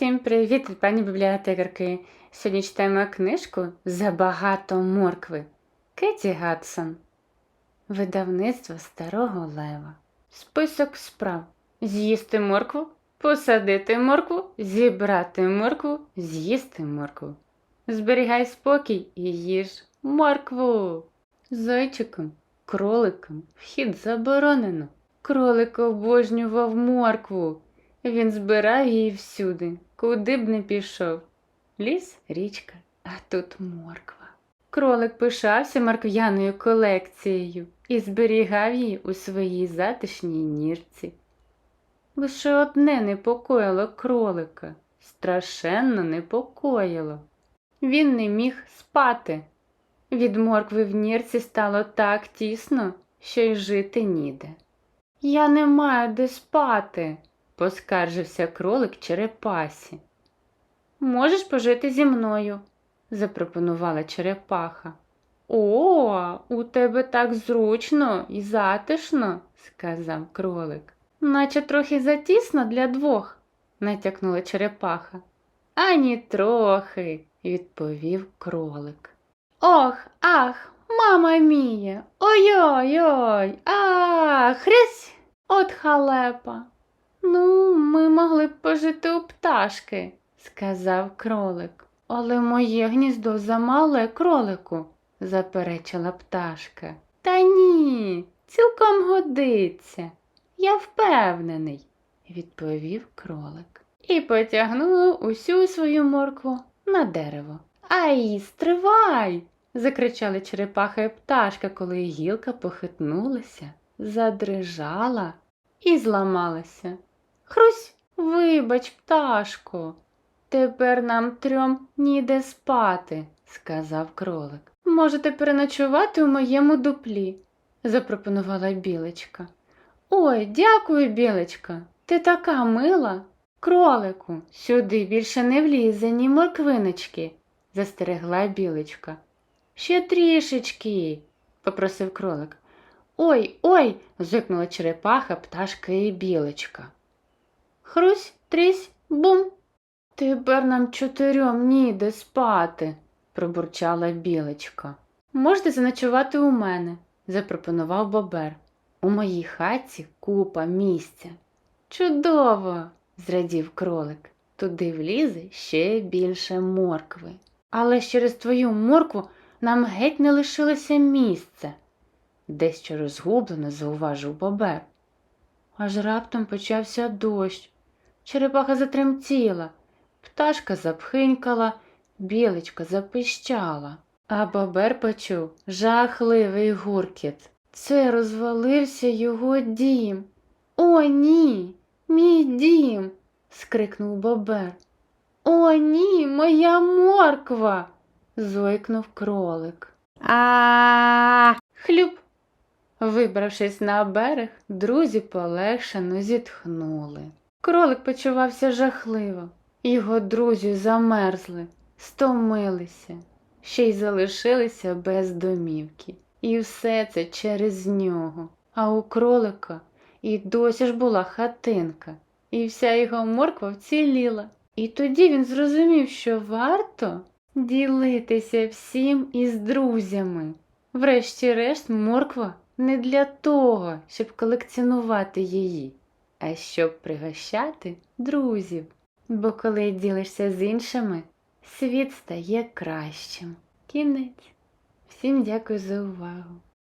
Всім привіт пані бібліотекарки. Сьогодні читаємо книжку Забагато моркви Кеті Гадсон. Видавництво Старого Лева. Список справ: з'їсти моркву, посадити моркву, зібрати моркву, з'їсти моркву. Зберігай спокій і їж моркву. Зайчикам, кроликам вхід заборонено. Кролик обожнював моркву. Він збирав її всюди, куди б не пішов. Ліс, річка, а тут морква. Кролик пишався моркв'яною колекцією і зберігав її у своїй затишній нірці. Лише одне непокоїло кролика, страшенно непокоїло. Він не міг спати. Від моркви в нірці стало так тісно, що й жити ніде. Я не маю де спати, поскаржився кролик черепасі. Можеш пожити зі мною, запропонувала черепаха. О, у тебе так зручно і затишно, сказав кролик. Наче трохи затісно для двох, натякнула черепаха. Ані трохи, відповів кролик. Ох, ах, мама мія, ой-ой-ой, ах, хрясь, от халепа. Ну, ми могли б пожити у пташки, сказав кролик. Але моє гніздо замале кролику, заперечила пташка. Та ні, цілком годиться. Я впевнений, відповів кролик. І потягнув усю свою моркву на дерево. Ай, стривай! закричали черепаха і пташка, коли гілка похитнулася, задрижала і зламалася. Хрусь, вибач, пташко, тепер нам трьом ніде спати, сказав кролик. Можете переночувати у моєму дуплі, запропонувала білочка. Ой, дякую, білочка, ти така мила. Кролику, сюди більше не влізе ні морквиночки, застерегла білочка. Ще трішечки, попросив кролик. Ой, ой, зикнула черепаха, пташка і білочка. Хрусь, трісь, бум. Тепер нам чотирьом ніде спати, пробурчала білочка. Можете заночувати у мене, запропонував бобер. У моїй хаті купа місця. Чудово, зрадів кролик. Туди влізе ще більше моркви. Але через твою моркву нам геть не лишилося місця, дещо розгублено зауважив бобер. Аж раптом почався дощ. Черепаха затремтіла, пташка запхинькала, білочка запищала, а бобер почув жахливий гуркіт. Це розвалився його дім. О, ні, мій дім. скрикнув бобер. О, ні, моя морква. зойкнув кролик. А хлюб. Вибравшись на берег, друзі полегшено зітхнули. Кролик почувався жахливо, його друзі замерзли, стомилися, ще й залишилися без домівки. І все це через нього. А у кролика і досі ж була хатинка, і вся його морква вціліла. І тоді він зрозумів, що варто ділитися всім із друзями. Врешті-решт, морква не для того, щоб колекціонувати її, а щоб пригощати друзів. Бо коли ділишся з іншими, світ стає кращим. Кінець. Всім дякую за увагу.